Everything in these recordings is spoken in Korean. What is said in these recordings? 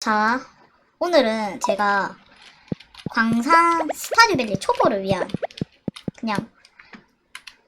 자, 오늘은 제가 광산 스타듀밸리 초보를 위한 그냥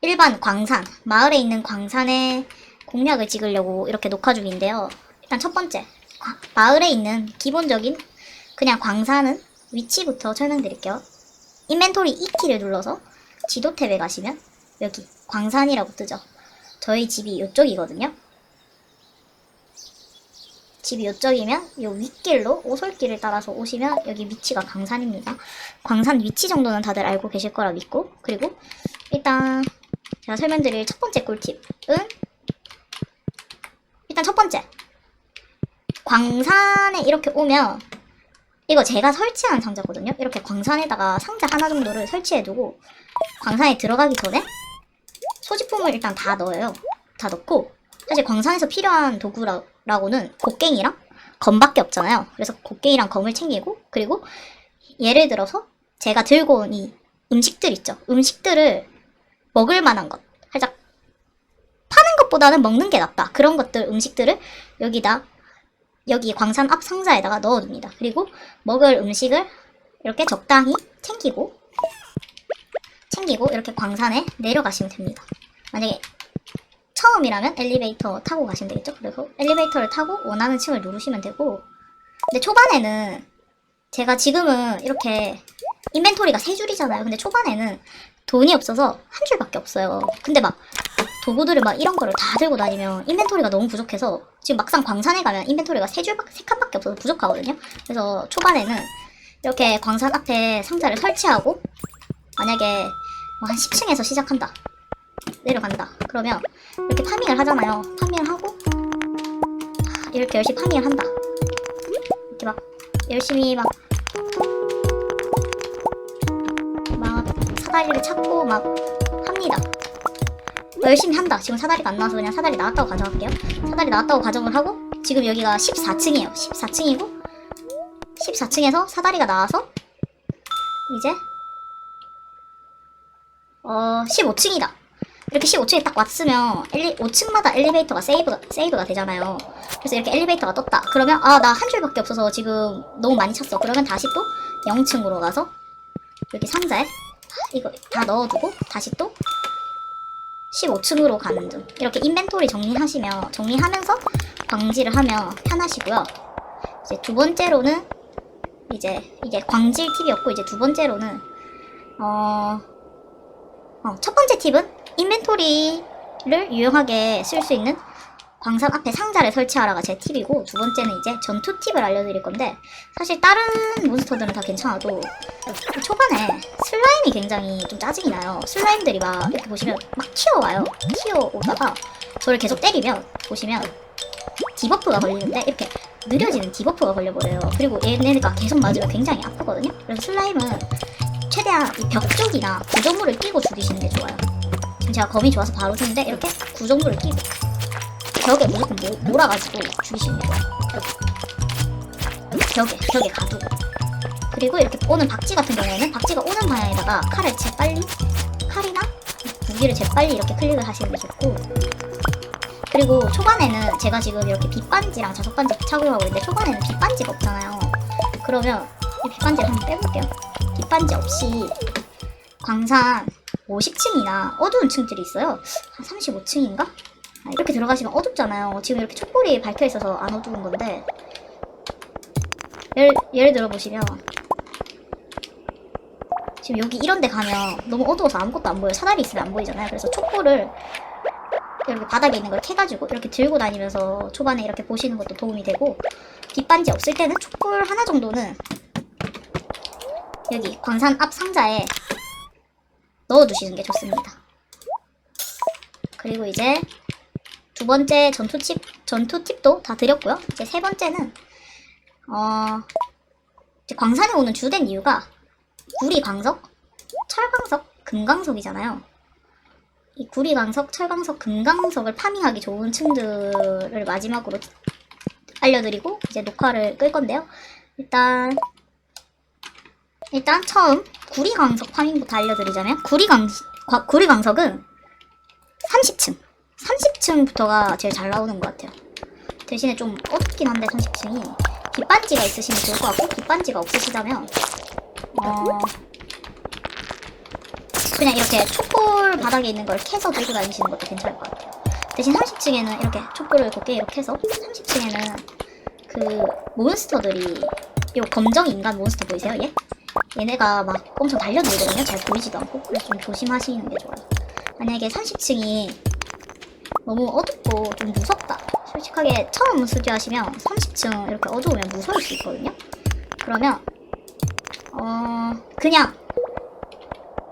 일반 광산, 마을에 있는 광산의 공략을 찍으려고 이렇게 녹화 중인데요. 일단 첫 번째, 과- 마을에 있는 기본적인 그냥 광산은 위치부터 설명드릴게요. 인벤토리 2키를 눌러서 지도 탭에 가시면 여기 광산이라고 뜨죠. 저희 집이 이쪽이거든요. 집이 이쪽이면 이 윗길로 오솔길을 따라서 오시면 여기 위치가 광산입니다. 광산 위치 정도는 다들 알고 계실 거라 믿고 그리고 일단 제가 설명드릴 첫 번째 꿀팁은 일단 첫 번째 광산에 이렇게 오면 이거 제가 설치한 상자거든요. 이렇게 광산에다가 상자 하나 정도를 설치해두고 광산에 들어가기 전에 소지품을 일단 다 넣어요. 다 넣고 사실 광산에서 필요한 도구라 고는 곡괭이랑 검밖에 없잖아요. 그래서 곡괭이랑 검을 챙기고 그리고 예를 들어서 제가 들고 온 이 음식들 있죠. 음식들을 먹을 만한 것 살짝 파는 것보다는 먹는 게 낫다. 그런 것들 음식들을 여기다 여기 광산 앞 상자에다가 넣어 둡니다. 그리고 먹을 음식을 이렇게 적당히 챙기고 챙기고 이렇게 광산에 내려가시면 됩니다. 만약에 처음이라면 엘리베이터 타고 가시면 되겠죠? 그래서 엘리베이터를 타고 원하는 층을 누르시면 되고 근데 초반에는 제가 지금은 이렇게 인벤토리가 세 줄이잖아요. 근데 초반에는 돈이 없어서 한 줄밖에 없어요. 근데 막 도구들을 막 이런 거를 다 들고 다니면 인벤토리가 너무 부족해서 지금 막상 광산에 가면 인벤토리가 세 줄밖에 세 칸밖에 없어서 부족하거든요. 그래서 초반에는 이렇게 광산 앞에 상자를 설치하고 만약에 뭐 한 10층에서 시작한다. 내려간다. 그러면 이렇게 파밍을 하잖아요. 파밍을 하고 이렇게 열심히 파밍을 한다. 이렇게 막 열심히 막 막 사다리를 찾고 막 합니다. 열심히 한다. 지금 사다리가 안 나와서 그냥 사다리 나왔다고 가정할게요. 사다리 나왔다고 가정을 하고 지금 여기가 14층이에요. 14층이고 14층에서 사다리가 나와서 이제 어 15층이다. 이렇게 15층에 딱 왔으면 엘리, 5층마다 엘리베이터가 세이브가, 세이브가 되잖아요. 그래서 이렇게 엘리베이터가 떴다. 그러면 아 나 한 줄밖에 없어서 지금 너무 많이 찼어. 그러면 다시 또 0층으로 가서 여기 상자에 이거 다 넣어두고 다시 또 15층으로 가는 중. 이렇게 인벤토리 정리하시면 정리하면서 광질을 하면 편하시고요. 이제 두 번째로는 이제 이게 광질 팁이었고 이제 두 번째로는 어, 어, 첫 번째 팁은 인벤토리를 유용하게 쓸 수 있는 광산 앞에 상자를 설치하라가 제 팁이고 두 번째는 이제 전투 팁을 알려드릴 건데 사실 다른 몬스터들은 다 괜찮아도 초반에 슬라임이 굉장히 좀 짜증이 나요. 슬라임들이 막 이렇게 보시면 막 튀어와요. 튀어오다가 저를 계속 때리면 보시면 디버프가 걸리는데 이렇게 느려지는 디버프가 걸려버려요. 그리고 얘네가 계속 맞으면 굉장히 아프거든요. 그래서 슬라임은 최대한 이 벽 쪽이나 구조물을 끼고 죽이시는 게 좋아요. 제가 검이 좋아서 바로 쓰는데 이렇게 구조물을 끼고 벽에 무조건 모, 몰아가지고 죽이시는 게 좋아요. 이렇게. 벽에 벽에 가두고 그리고 이렇게 오는 박쥐 같은 경우에는 박쥐가 오는 방향에다가 칼을 재빨리 칼이나 무기를 재빨리 이렇게 클릭을 하시는 게 좋고 그리고 초반에는 제가 지금 이렇게 빗반지랑 자석반지 착용하고 있는데 초반에는 빗반지가 없잖아요. 그러면 이 빗반지를 한번 빼볼게요. 빗반지 없이 광산 50층이나 어두운 층들이 있어요. 한 35층인가? 이렇게 들어가시면 어둡잖아요. 지금 이렇게 촛불이 밝혀 있어서 안 어두운 건데 예를, 예를 들어 보시면 지금 여기 이런 데 가면 너무 어두워서 아무것도 안 보여요. 사다리 있으면 안 보이잖아요. 그래서 촛불을 이렇게 바닥에 있는 걸 캐가지고 이렇게 들고 다니면서 초반에 이렇게 보시는 것도 도움이 되고 빗반지 없을 때는 촛불 하나 정도는 여기 광산 앞 상자에 넣어두시는 게 좋습니다. 그리고 이제 두 번째 전투 팁, 전투 팁도 다 드렸고요. 이제 세 번째는 어 이제 광산에 오는 주된 이유가 구리 광석, 철광석, 금광석이잖아요. 이 구리 광석, 철광석, 금광석을 파밍하기 좋은 층들을 마지막으로 알려드리고 이제 녹화를 끌 건데요. 일단 일단 처음 구리 광석 파밍부터 알려드리자면 구리 광 구리 광석은 30층 30층부터가 제일 잘 나오는 것 같아요. 대신에 좀 어둡긴 한데 30층이 빗반지가 있으시면 좋을 것 같고 빗반지가 없으시다면 어 그냥 이렇게 촛불 바닥에 있는 걸 캐서 들고 다니시는 것도 괜찮을 것 같아요. 대신 30층에는 이렇게 촛불을 곱게 이렇게 해서 30층에는 그 몬스터들이 요 검정 인간 몬스터 보이세요? 얘? 얘네가 막 엄청 달려들거든요. 잘 보이지도 않고 그래서 좀 조심하시는 게 좋아요. 만약에 30층이 너무 어둡고 좀 무섭다. 솔직하게 처음 스튜 하시면 30층 이렇게 어두우면 무서울 수 있거든요. 그러면 어 그냥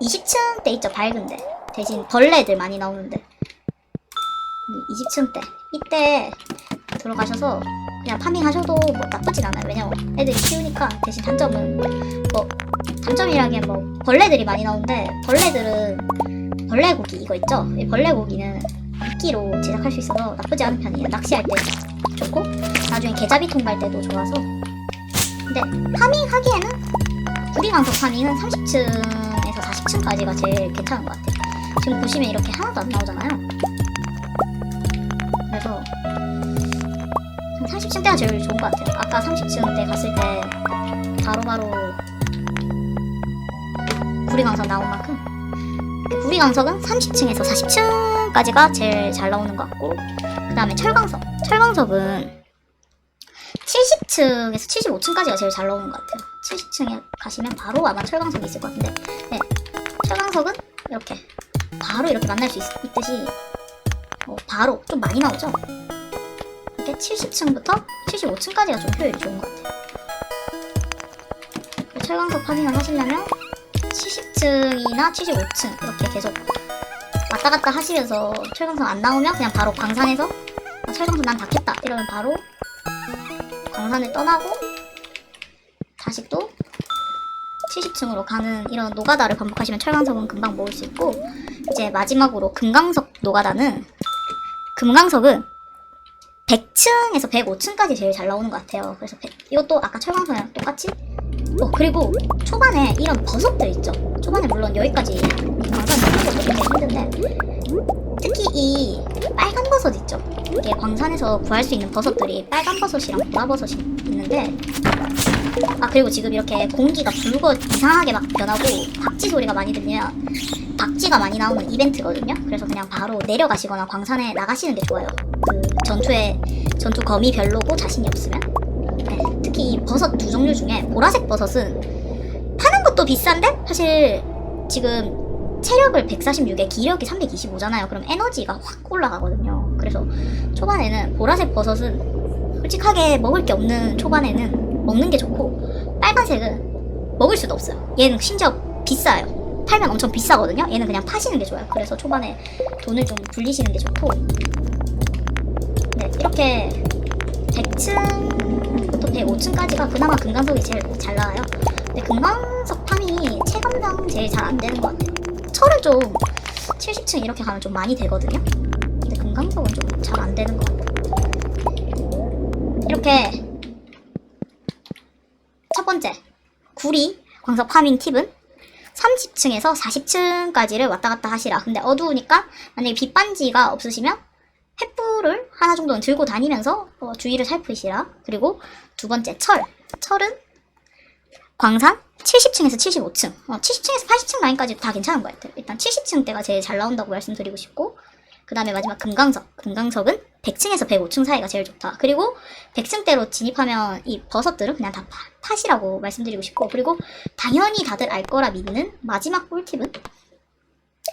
20층 때 있죠 밝은데 대신 벌레들 많이 나오는데 20층 때 이때 들어가셔서 그냥 파밍하셔도 뭐 나쁘진 않아요 왜냐면 애들이 키우니까 대신 단점은 뭐 단점이라기엔 뭐 벌레들이 많이 나오는데 벌레들은 벌레 고기 이거 있죠 이 벌레 고기는 미끼로 제작할 수 있어서 나쁘지 않은 편이에요 낚시할 때 좋고 나중에 개잡이 통발 때도 좋아서 근데 파밍하기에는 구리강석 파밍은 30층에서 40층까지가 제일 괜찮은 것 같아요. 지금 보시면 이렇게 하나도 안 나오잖아요. 그래서 30층 때가 제일 좋은 것 같아요. 아까 30층 때 갔을 때 바로바로 구리강석 나온 만큼 구리강석은 30층에서 40층까지가 제일 잘 나오는 것 같고 그 다음에 철광석. 철광석은 70층에서 75층까지가 제일 잘 나오는 것 같아요. 70층에 가시면 바로 아마 철광석이 있을 것 같은데, 네. 철광석은 이렇게 바로 이렇게 만날 수 있, 듯이 어, 바로 좀 많이 나오죠? 이렇게 70층부터 75층까지가 좀 효율이 좋은 것 같아요. 철광석 파밍을 하시려면 70층이나 75층 이렇게 계속 왔다 갔다 하시면서 철광석 안 나오면 그냥 바로 광산에서 아, 철광석 난다 캤다 이러면 바로 광산을 떠나고 다시 또 70층으로 가는 이런 노가다를 반복하시면 철광석은 금방 모을 수 있고 이제 마지막으로 금강석 노가다는 금강석은 100층에서 105층까지 제일 잘 나오는 것 같아요. 그래서 100 이것도 아까 철광석이랑 똑같이 어 그리고 초반에 이런 버섯들 있죠. 초반에 물론 여기까지 광산 힘든데 특히 이 빨간 버섯 있죠. 이게 광산에서 구할 수 있는 버섯들이 빨간 버섯이랑 보라 버섯이 있는데 아 그리고 지금 이렇게 공기가 붉어 이상하게 막 변하고 박쥐 소리가 많이 들리면 박쥐가 많이 나오는 이벤트거든요. 그래서 그냥 바로 내려가시거나 광산에 나가시는 게 좋아요. 그 전투에 전투 거미 별로고 자신이 없으면 버섯 두 종류 중에 보라색 버섯은 파는 것도 비싼데 사실 지금 체력을 146에 기력이 325잖아요. 그럼 에너지가 확 올라가거든요. 그래서 초반에는 보라색 버섯은 솔직하게 먹을 게 없는 초반에는 먹는 게 좋고 빨간색은 먹을 수도 없어요. 얘는 심지어 비싸요. 팔면 엄청 비싸거든요. 얘는 그냥 파시는 게 좋아요. 그래서 초반에 돈을 좀 불리시는 게 좋고 네 이렇게 100층 부터 105층까지가 그나마 금강석이 제일 잘 나와요. 근데 금강석 파밍이 체감상 제일 잘 안 되는 것 같아요. 철은 좀 70층 이렇게 가면 좀 많이 되거든요. 근데 금강석은 좀 잘 안 되는 것 같아요. 이렇게 첫 번째 구리 광석 파밍 팁은 30층에서 40층까지를 왔다 갔다 하시라. 근데 어두우니까 만약에 빛반지가 없으시면 횃불을 하나 정도는 들고 다니면서 어, 주위를 살피시라. 그리고 두 번째 철. 철은 광산 70층에서 75층. 어, 70층에서 80층 라인까지 다 괜찮은 것 같아요. 일단 70층 대가 제일 잘 나온다고 말씀드리고 싶고 그 다음에 마지막 금강석. 금강석은 100층에서 105층 사이가 제일 좋다. 그리고 100층대로 진입하면 이 버섯들은 그냥 다 파, 팥이라고 말씀드리고 싶고 그리고 당연히 다들 알 거라 믿는 마지막 꿀팁은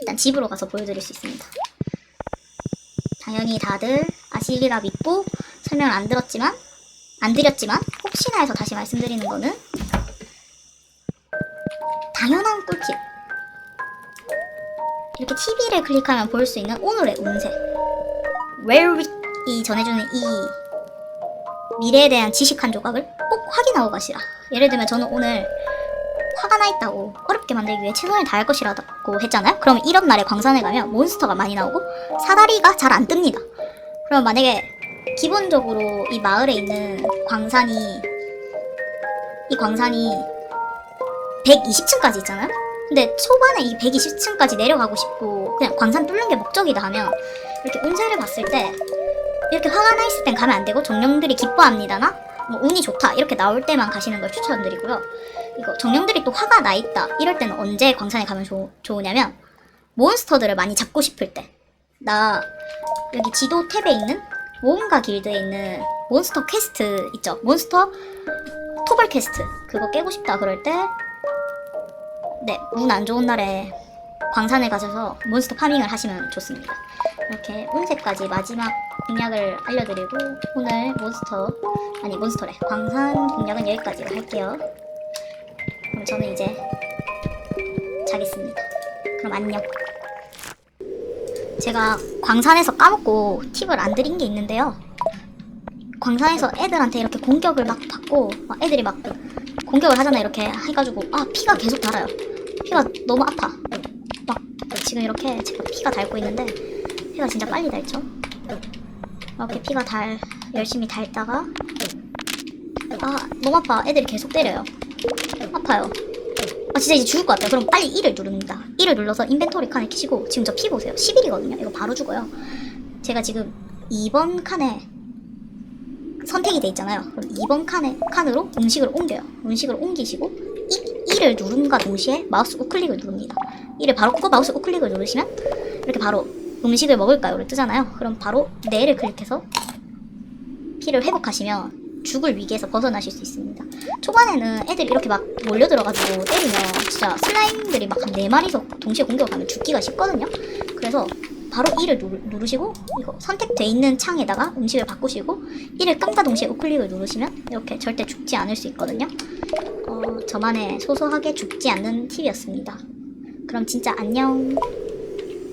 일단 집으로 가서 보여드릴 수 있습니다. 당연히 다들 아시리라 믿고 설명을 안 들었지만 안 드렸지만 혹시나 해서 다시 말씀드리는 거는 당연한 꿀팁. 이렇게 TV를 클릭하면 볼 수 있는 오늘의 운세. 웰윅이 전해주는 이 미래에 대한 지식 한 조각을 꼭 확인하고 가시라. 예를 들면 저는 오늘 화가 나 있다고 어렵게 만들기 위해 최선을 다할 것이라고 했잖아요? 그러면 이런 날에 광산에 가면 몬스터가 많이 나오고 사다리가 잘 안 뜹니다. 그럼 만약에 기본적으로 이 마을에 있는 광산이 이 광산이 120층까지 있잖아요? 근데 초반에 이 120층까지 내려가고 싶고 그냥 광산 뚫는 게 목적이다 하면 이렇게 운세를 봤을 때 이렇게 화가 나 있을 땐 가면 안 되고 정령들이 기뻐합니다나 뭐 운이 좋다 이렇게 나올 때만 가시는 걸 추천드리고요. 이거 정령들이 또 화가 나 있다 이럴 때는 언제 광산에 가면 좋, 좋으냐면 몬스터들을 많이 잡고 싶을 때. 나 여기 지도 탭에 있는 모험가 길드에 있는 몬스터 퀘스트 있죠? 몬스터 토벌 퀘스트 그거 깨고 싶다 그럴 때 네, 운 안 좋은 날에 광산에 가셔서 몬스터 파밍을 하시면 좋습니다. 이렇게 운세까지 마지막 공략을 알려드리고 오늘 몬스터 아니 몬스터래 광산 공략은 여기까지 할게요. 그럼 저는 이제 자겠습니다. 그럼 안녕. 제가 광산에서 까먹고 팁을 안 드린 게 있는데요. 광산에서 애들한테 이렇게 공격을 막 받고 막 애들이 막 공격을 하잖아 이렇게 해가지고 아 피가 계속 달아요. 피가 너무 아파. 막 지금 이렇게 제가 피가 닳고 있는데 피가 진짜 빨리 닳죠. 이렇게 피가 달 열심히 닳다가 아 너무 아파. 애들이 계속 때려요. 아파요. 아 진짜 이제 죽을 것 같아요. 그럼 빨리 1을 누릅니다. 1을 눌러서 인벤토리 칸에 키시고 지금 저 피 보세요. 11이거든요. 이거 바로 죽어요. 제가 지금 2번 칸에 선택이 돼 있잖아요. 그럼 2번 칸에 칸으로 음식을 옮겨요. 음식을 옮기시고 이 1을 누른과 동시에 마우스 우클릭을 누릅니다. 1을 바로 끄고 마우스 우클릭을 누르시면 이렇게 바로 음식을 먹을까요를 뜨잖아요. 그럼 바로 네를 클릭해서 피를 회복하시면 죽을 위기에서 벗어나실 수 있습니다. 초반에는 애들이 이렇게 막 몰려들어가지고 때리면 진짜 슬라임들이 막 한 4마리서 동시에 공격을 하면 죽기가 쉽거든요. 그래서 바로 1을 누르, 시고 이거 선택돼 있는 창에다가 음식을 바꾸시고 1을 깜다 동시에 우클릭을 누르시면 이렇게 절대 죽지 않을 수 있거든요. 어, 저만의 소소하게 죽지 않는 팁이었습니다. 그럼 진짜 안녕.